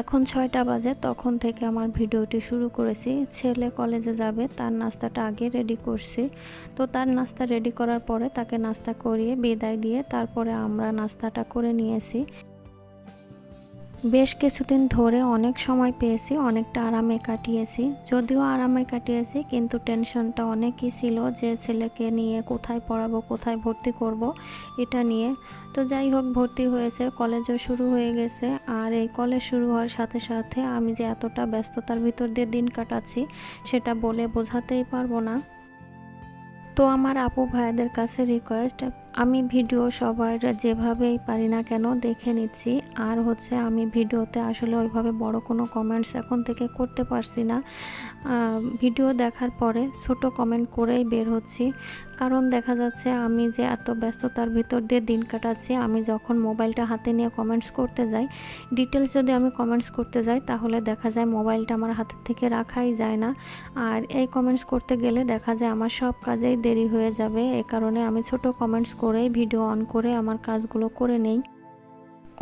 এখন ছয়টা বাজে, তখন থেকে আমার ভিডিওটি শুরু করেছি। ছেলে কলেজে যাবে, তার নাস্তাটা আগে রেডি করছি। তো তার নাস্তা রেডি করার পরে তাকে নাস্তা করিয়ে বিদায় দিয়ে তারপরে আমরা নাস্তাটা করে নিয়েছি। বেশ কিছুদিন ধরে অনেক সময় পেয়েছি, অনেকটা আরামে কাটিয়েছি। যদিও আরামে কাটিয়েছি, কিন্তু টেনশনটা অনেকই ছিল যে ছেলেকে নিয়ে কোথায় পড়াবো, কোথায় ভর্তি করব, এটা নিয়ে। তো যাই হোক, ভর্তি হয়েছে, কলেজও শুরু হয়ে গেছে। আর এই কলেজ শুরু হওয়ার সাথে সাথে আমি যে এতটা ব্যস্ততার ভিতর দিয়ে দিন কাটাচ্ছি, সেটা বলে বোঝাতেই পারব না। তো আমার আপু ভাইয়াদের কাছে রিকোয়েস্ট আমি ভিডিও সবার যেভাবেই পারি না কেন দেখে নিচ্ছি। আর হচ্ছে আমি ভিডিওতে আসলে ওইভাবে বড় কোনো কমেন্টস এখন থেকে করতে পারছি না। ভিডিও দেখার পরে ছোট কমেন্ট করেই বের হচ্ছি। কারণ দেখা যাচ্ছে আমি যে এত ব্যস্ততার ভিতর দিয়ে দিন কাটাচ্ছি, আমি যখন মোবাইলটা হাতে নিয়ে কমেন্টস করতে যাই ডিটেলস যদি আমি কমেন্টস করতে যাই, তাহলে দেখা যায় মোবাইলটা আমার হাতের থেকে রাখাই যায় না। আর এই কমেন্টস করতে গেলে দেখা যায় আমার সব কাজেই দেরি হয়ে যাবে, এ কারণে আমি ছোট কমেন্টস করেই ভিডিও অন করে আমার কাজগুলো করে নেই।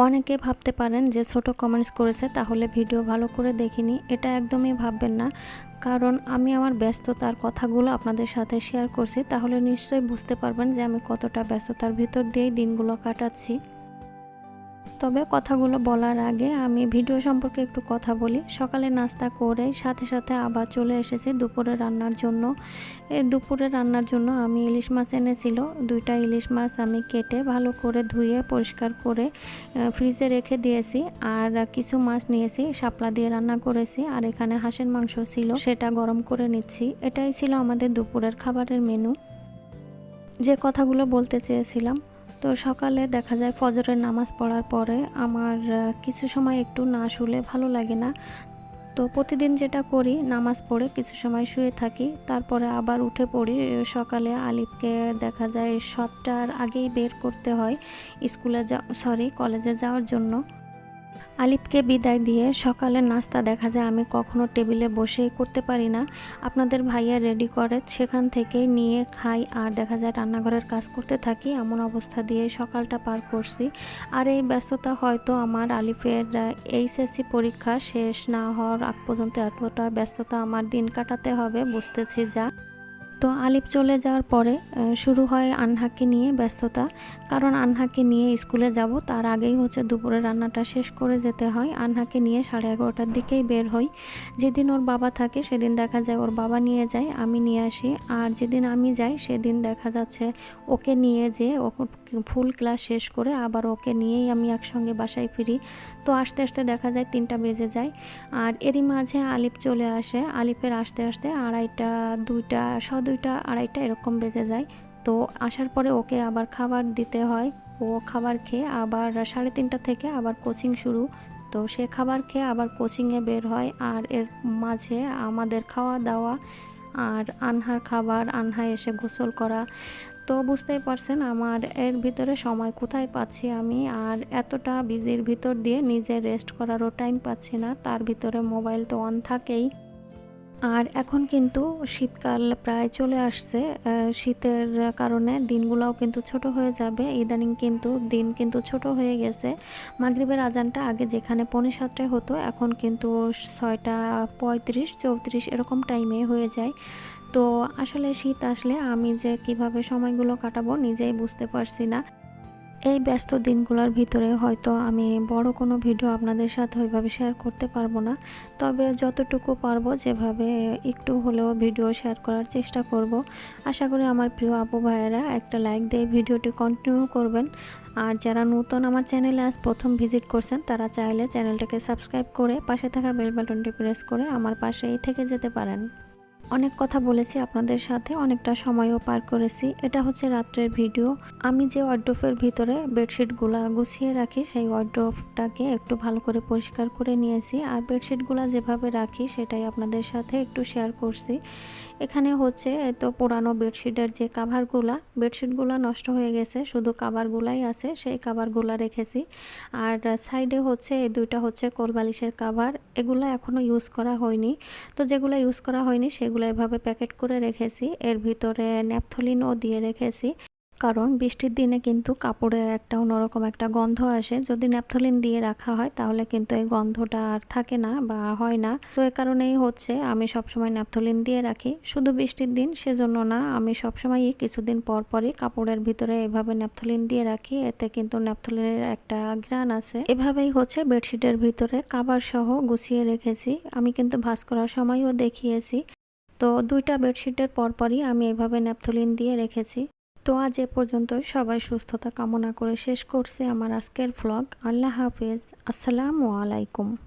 অনেকে ভাবতে পারেন যে ছোট কমেন্টস করেছে, তাহলে ভিডিও ভালো করে দেখিনি। এটা একদমই ভাববেন না। কারণ আমি আমার ব্যস্ততার কথাগুলো আপনাদের সাথে শেয়ার করছি, তাহলে নিশ্চয়ই বুঝতে পারবেন যে আমি কতটা ব্যস্ততার ভিতর দিয়েই দিনগুলো কাটাচ্ছি। তবে কথাগুলো বলার আগে আমি ভিডিও সম্পর্কে একটু কথা বলি। সকালে নাস্তা করে সাথে সাথে আবার চলে এসেছি দুপুরে রান্নার জন্য। দুপুরে রান্নার জন্য আমি ইলিশ মাছ এনেছিল। দুইটা ইলিশ মাছ আমি কেটে ভালো করে ধুয়ে পরিষ্কার করে ফ্রিজে রেখে দিয়েছি। আর কিছু মাছ নিয়েছি, শাপলা দিয়ে রান্না করেছি। আর এখানে হাঁসের মাংস ছিল, সেটা গরম করে নিচ্ছি। এটাই ছিল আমাদের দুপুরের খাবারের মেনু যে কথাগুলো বলতে চেয়েছিলাম তো সকালে দেখা যায় ফজরের নামাজ পড়ার পরে আমার কিছু সময় একটু না শুলে ভালো লাগে না। তো প্রতিদিন যেটা করি, নামাজ পড়ে কিছু সময় শুয়ে থাকি, তারপরে আবার উঠে পড়ি। সকালে আলিফকে দেখা যায় সাতটার আগেই বের করতে হয় স্কুলে যা সরি কলেজে যাওয়ার জন্য। আলিফকে বিদায় দিয়ে সকালের নাস্তা দেখা যায়, আমি কখনো টেবিলে বসেই করতে পারি না। আপনাদের ভাইয়া রেডি করে, সেখান থেকে নিয়ে খাই। আর দেখা যায় রান্নাঘরের কাজ করতে থাকি, এমন অবস্থা দিয়ে সকালটা পার করছি। আর এই ব্যস্ততা হয়তো আমার আলিফের এইচএসসি পরীক্ষা শেষ না হওয়ার আগ পর্যন্ত এতটা ব্যস্ততা আমার দিন কাটাতে হবে, বুঝতেছি যা। তো আলিফ চলে যাওয়ার পরে শুরু হয় আনহাকে নিয়ে ব্যস্ততা। কারণ আনহাকে নিয়ে স্কুলে যাব, তার আগেই হচ্ছে দুপুরে রান্নাটা শেষ করে যেতে হয়। আনহাকে নিয়ে সাড়ে এগারোটার দিকেই বের হই। যেদিন ওর বাবা থাকে, সেদিন দেখা যায় ওর বাবা নিয়ে যায়, আমি নিয়ে আসি। আর যেদিন আমি যাই, সেদিন দেখা যাচ্ছে ওকে নিয়ে যে ও ফুল ক্লাস শেষ করে আবার ওকে নিয়েই আমি একসঙ্গে বাসায় ফিরি। তো আস্তে আস্তে দেখা যায় তিনটা বেজে যায়। আর এরই মাঝে আলিফ চলে আসে। আলিফের আসতে আসতে আড়াইটা, দুইটা স দুইটা, আড়াইটা এরকম বেজে যায়। তো আসার পরে ওকে আবার খাবার দিতে হয়। ও খাবার খেয়ে আবার সাড়ে তিনটা থেকে আবার কোচিং শুরু। তো সে খাবার খেয়ে আবার কোচিংয়ে বের হয়। আর এর মাঝে আমাদের খাওয়া দাওয়া আর আনহার খাবার, আনহা এসে গোসল করা। তো বুঝতেই পারছেন আমার এর ভিতরে সময় কোথায় পাচ্ছি আমি। আর এতটা বিজির ভিতর দিয়ে নিজে রেস্ট করারও টাইম পাচ্ছি না, তার ভিতরে মোবাইল তো অন থাকেই। আর এখন কিন্তু শীতকাল প্রায় চলে আসছে শীতের কারণে দিনগুলোও কিন্তু ছোট হয়ে যাবে। ইদানিং কিন্তু দিন কিন্তু ছোট হয়ে গেছে। মাগরীবের আজানটা আগে যেখানে পৌনে সাতটায় হতো, এখন কিন্তু ছয়টা পঁয়ত্রিশ, চৌত্রিশ এরকম টাইমে হয়ে যায়। তো আসলে শীত আসলে আমি যে কীভাবে সময়গুলো কাটাবো নিজেই বুঝতে পারছি না। এই ব্যস্ত দিনগুলোর ভিতরে হয়তো আমি বড় কোনো ভিডিও আপনাদের সাথে ওইভাবে শেয়ার করতে পারব না। তবে যতটুকু পারব যেভাবে একটু হলেও ভিডিও শেয়ার করার চেষ্টা করব। আশা করি আমার প্রিয় আপু ভাইয়েরা একটা লাইক দিয়ে ভিডিওটি কন্টিনিউ করবেন। আর যারা নতুন আমার চ্যানেলে আজ প্রথম ভিজিট করছেন, তারা চাইলে চ্যানেলটাকে সাবস্ক্রাইব করে পাশে থাকা বেল বাটনটি প্রেস করে আমার পাশেই থেকে যেতে পারেন। অনেক কথা বলেছি আপনাদের সাথে, অনেকটা সময়ও পার করেছি। এটা হচ্ছে রাত্রের ভিডিও। আমি যে ওয়ার্ড্রোফের ভিতরে বেডশিটগুলো গুছিয়ে রাখি, সেই ওয়ার্ড্রোফটাকে একটু ভালো করে পরিষ্কার করে নিয়েছি। আর বেডশিটগুলো যেভাবে রাখি, সেটাই আপনাদের সাথে একটু শেয়ার করছি। এখানে হচ্ছে তো পুরানো বেডশিটের যে কাভারগুলা বেডশিটগুলো নষ্ট হয়ে গেছে, শুধু কাভারগুলাই আছে, সেই কাভারগুলা রেখেছি। আর সাইডে হচ্ছে, এই দুইটা হচ্ছে কোলবালিশের কাভার এগুলো এখনও ইউজ করা হয়নি। তো যেগুলো ইউজ করা হয়নি, সেগুলো এভাবে প্যাকেট করে রেখেছি। এর ভিতরে ন্যাপথলিনও দিয়ে রেখেছি। কারণ বৃষ্টির দিনে কিন্তু কাপড়ে একটা অন্যরকম একটা গন্ধ আসে। যদি ন্যাপথলিন দিয়ে রাখা হয়, তাহলে কিন্তু এই গন্ধটা আর থাকে না বা হয় না। তো এ কারণেই হচ্ছে, আমি সবসময় ন্যাপথলিন দিয়ে রাখি। শুধু বৃষ্টির দিন, সেজন্য না, আমি সবসময়ই কিছুদিন পর পরই কাপড়ের ভিতরে এভাবে ন্যাপথলিন দিয়ে রাখি। এতে কিন্তু ন্যাপথলিনের একটা ঘ্রাণ আছে। এভাবেই হচ্ছে বেডশিটের ভিতরে কাবার সহ গুছিয়ে রেখেছি। আমি কিন্তু ভাস করার সময়ও দেখিয়েছি। তো দুইটা বেডশিটের পরপরই আমি এভাবে ন্যাপথলিন দিয়ে রেখেছি। তো আজ এ পর্যন্ত সবাই সুস্থতা কামনা করে শেষ করছি আমার আজকের ফ্লগ আল্লাহ হাফিজ। আসসালামু আলাইকুম।